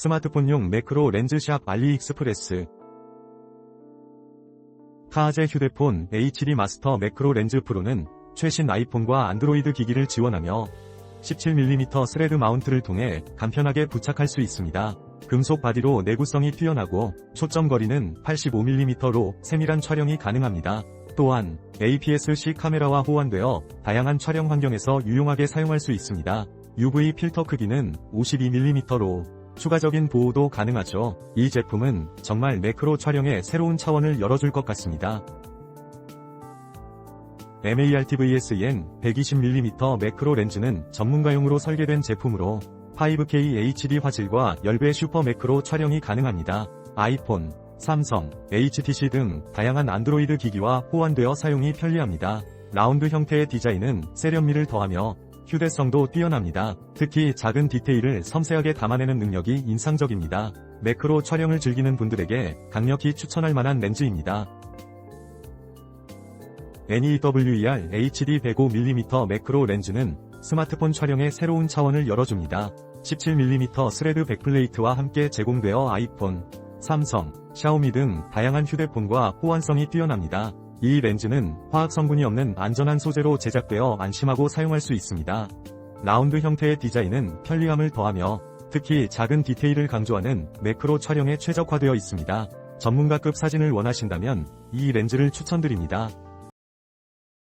스마트폰용 매크로 렌즈샵 알리익스프레스 카아제 휴대폰 HD 마스터 매크로 렌즈 프로는 최신 아이폰과 안드로이드 기기를 지원하며 17mm 스레드 마운트를 통해 간편하게 부착할 수 있습니다. 금속 바디로 내구성이 뛰어나고 초점 거리는 85mm로 세밀한 촬영이 가능합니다. 또한 APS-C 카메라와 호환되어 다양한 촬영 환경에서 유용하게 사용할 수 있습니다. UV 필터 크기는 52mm로 추가적인 보호도 가능하죠. 이 제품은 정말 매크로 촬영의 새로운 차원을 열어줄 것 같습니다. MARTVSN 120mm 매크로 렌즈는 전문가용으로 설계된 제품으로 5K HD 화질과 10배 슈퍼 매크로 촬영이 가능합니다. 아이폰, 삼성, HTC 등 다양한 안드로이드 기기와 호환되어 사용이 편리합니다. 라운드 형태의 디자인은 세련미를 더하며 휴대성도 뛰어납니다. 특히 작은 디테일을 섬세하게 담아내는 능력이 인상적입니다. 매크로 촬영을 즐기는 분들에게 강력히 추천할 만한 렌즈입니다. NEWER HD 105mm 매크로 렌즈는 스마트폰 촬영의 새로운 차원을 열어줍니다. 17mm 스레드 백플레이트와 함께 제공되어 아이폰, 삼성, 샤오미 등 다양한 휴대폰과 호환성이 뛰어납니다. 이 렌즈는 화학 성분이 없는 안전한 소재로 제작되어 안심하고 사용할 수 있습니다. 라운드 형태의 디자인은 편리함을 더하며 특히 작은 디테일을 강조하는 매크로 촬영에 최적화되어 있습니다. 전문가급 사진을 원하신다면 이 렌즈를 추천드립니다.